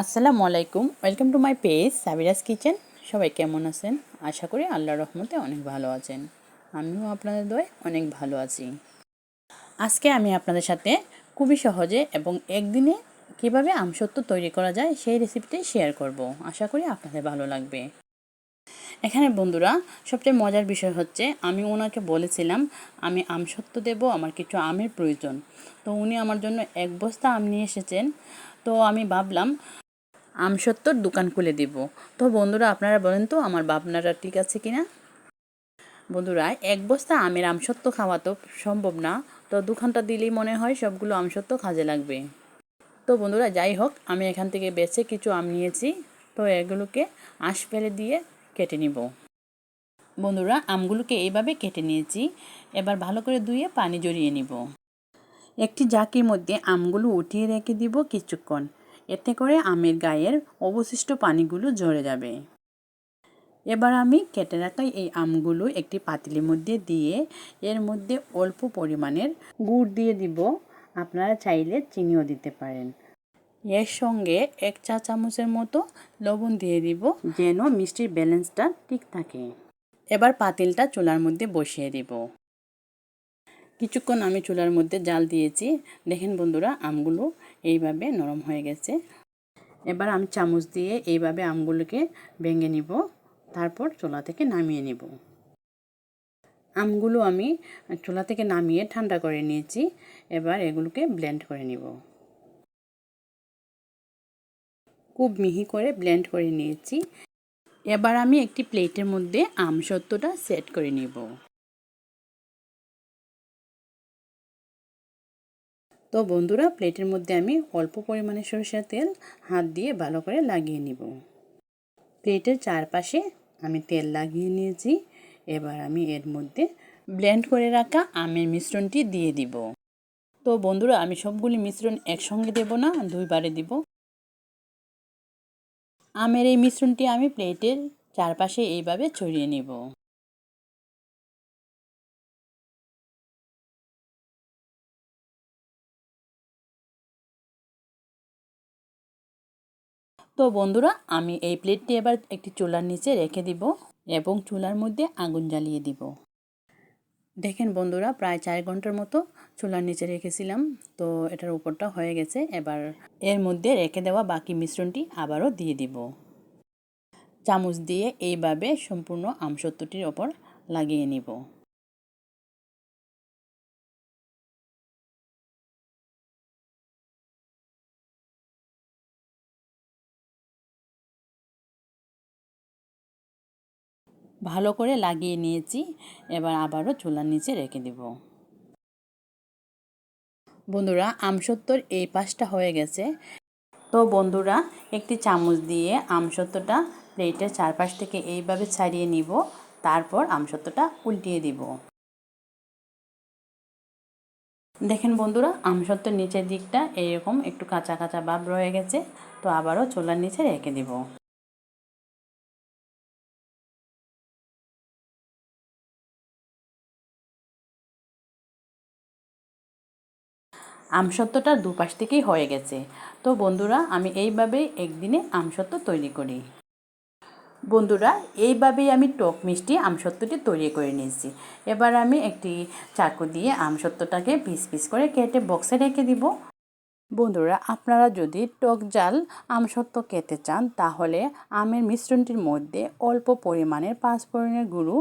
আসসালামু আলাইকুম welcome to my page Sabira's kitchen. সবাই কেমন আছেন? আশা করি আল্লাহ রহমতে অনেক ভালো আছেন। আমিও আপনাদের দয় অনেক ভালো আছি। আজকে আমি আপনাদের সাথে খুবই সহজে এবং একদিনে কীভাবে আমসত্ব তৈরি করা যায় সেই রেসিপিটাই শেয়ার করব। আশা করি আপনাদের ভালো লাগবে। এখানে বন্ধুরা, সবচেয়ে মজার বিষয় হচ্ছে, আমি ওনাকে বলেছিলাম, আমি আমসত্ব দেব, আমার কিছু আমের প্রয়োজন। তো উনি আমার জন্য এক বস্তা আম নিয়ে এসেছেন। তো আমি ভাবলাম আমসত্বর দোকান খুলে দিব। তো বন্ধুরা, আপনারা বলেন তো, আমার ভাবনাটা ঠিক আছে কি না বন্ধুরা, এক বস্তা আমের আমসত্ব খাওয়া তো সম্ভব না। তো দোকানটা দিলেই মনে হয় সবগুলো আমসত্ব কাজে লাগবে। তো বন্ধুরা, যাই হোক, আমি এখান থেকে বেছে কিছু আম নিয়েছি। তো এগুলোকে আঁশ ফেলে দিয়ে কেটে নিব। বন্ধুরা, আমগুলোকে এইভাবে কেটে নিয়েছি। এবার ভালো করে ধুয়ে পানি জড়িয়ে নিব। একটি জাকির মধ্যে আমগুলো উঠিয়ে রেখে দিব কিছুক্ষণ। এতে করে আমের গায়ের অবশিষ্ট পানিগুলো ঝরে যাবে। এবার আমি কেটে রাখা এই আমগুলো একটি পাতিলের মধ্যে দিয়ে এর মধ্যে অল্প পরিমাণের গুড় দিয়ে দিব। আপনারা চাইলে চিনিও দিতে পারেন। এর সঙ্গে এক চা চামচের মতো লবণ দিয়ে দিব যেন মিষ্টির ব্যালেন্সটা ঠিক থাকে। এবার পাতিলটা চুলার মধ্যে বসিয়ে দিব। কিছুক্ষণ আমি চুলার মধ্যে জাল দিয়েছি। দেখেন বন্ধুরা, আমগুলো এইভাবে নরম হয়ে গেছে। এবার আমি চামচ দিয়ে এইভাবে আমগুলোকে ভেঙে নিব, তারপর চুলা থেকে নামিয়ে নিব। আমগুলো আমি চুলা থেকে নামিয়ে ঠান্ডা করে নিয়েছি, এবার এগুলোকে ব্লেন্ড করে নিব। খুব মিহি করে ব্লেন্ড করে নিয়েছি। এবার আমি একটি প্লেটের মধ্যে আম সত্যটা সেট করে নিব। তো বন্ধুরা, প্লেটের মধ্যে আমি অল্প পরিমাণে সরষের তেল হাত দিয়ে ভালো করে লাগিয়ে নিব। প্লেটের চারপাশে আমি তেল লাগিয়ে নিয়েছি। এবার আমি এর মধ্যে ব্লেন্ড করে রাখা আমের মিশ্রণটি দিয়ে দিব। তো বন্ধুরা, আমি সবগুলি মিশ্রণ একসঙ্গে দেব না, দুইবারে দিব। আমের এই মিশ্রণটি আমি প্লেটের চারপাশে এইভাবে ছড়িয়ে নেব। তো বন্ধুরা, আমি এই প্লেটটি এবার একটি চুলার নিচে রেখে দিব এবং চুলার মধ্যে আগুন জ্বালিয়ে দিব। দেখেন বন্ধুরা, প্রায় চার ঘণ্টার মতো চুলার নিচে রেখেছিলাম। তো এটার উপরটা হয়ে গেছে। এবার এর মধ্যে রেখে দেওয়া বাকি মিশ্রণটি আবারও দিয়ে দিব। চামচ দিয়ে এইভাবে সম্পূর্ণ আমসত্বটির ওপর লাগিয়ে নিব। ভালো করে লাগিয়ে নিয়েছি। এবার আবারও চুলার নিচে রেখে দেব। বন্ধুরা আমসত্তর এই পাশটা হয়ে গেছে। তো বন্ধুরা, একটি চামচ দিয়ে আমসত্বটা প্লেটের চারপাশ থেকে এইভাবে ছাড়িয়ে নিব। তারপর আমসত্বটা উল্টিয়ে দিব। দেখেন বন্ধুরা, আমসত্বর নিচের দিকটা এরকম একটু কাঁচা কাঁচা ভাব রয়ে গেছে। তো আবারও চোলার নিচে রেখে দিব। আমসত্ত্বটা দুপাশ থেকেই হয়ে গেছে। তো বন্ধুরা, আমি এইভাবেই একদিনে আমসত্ত্ব তৈরি করি। বন্ধুরা, এইভাবেই আমি টক মিষ্টি আমসত্ত্বটি তৈরি করে নিয়েছি। এবার আমি একটি চাকু দিয়ে আমসত্ত্বটাকে পিস পিস করে কেটে বক্সে রেখে দিব। বন্ধুরা, আপনারা যদি টক জাল আমসত্ত্ব খেতে চান, তাহলে আমের মিশ্রণটির মধ্যে অল্প পরিমাণের পাঁচফোড়নের গুঁড়ো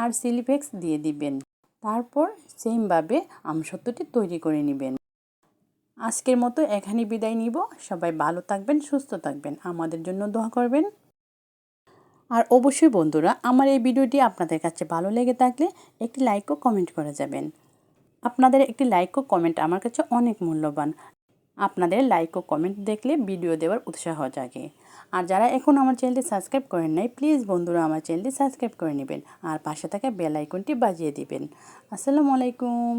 আর সিলিফেক্স দিয়ে দিবেন। তারপর সেমভাবে আমসত্ত্বটি তৈরি করে নেবেন। আজকের মতো এখানে বিদায় নিব। সবাই ভালো থাকবেন, সুস্থ থাকবেন। আমাদের জন্য দোয়া করবেন। আর অবশ্যই বন্ধুরা, আমার এই ভিডিওটি আপনাদের কাছে ভালো লেগে থাকলে একটি লাইক ও কমেন্ট করে যাবেন। আপনাদের একটি লাইক ও কমেন্ট আমার কাছে অনেক মূল্যবান। আপনাদের লাইক ও কমেন্ট দেখলে ভিডিও দেওয়ার উৎসাহ জাগে। আর যারা এখন আমার চ্যানেলটি সাবস্ক্রাইব করেন নাই প্লিজ বন্ধুরা আমার চ্যানেলটি সাবস্ক্রাইব করে নেবেন। আর পাশে থাকা বেল আইকনটি বাজিয়ে দিবেন। আসসালামু আলাইকুম।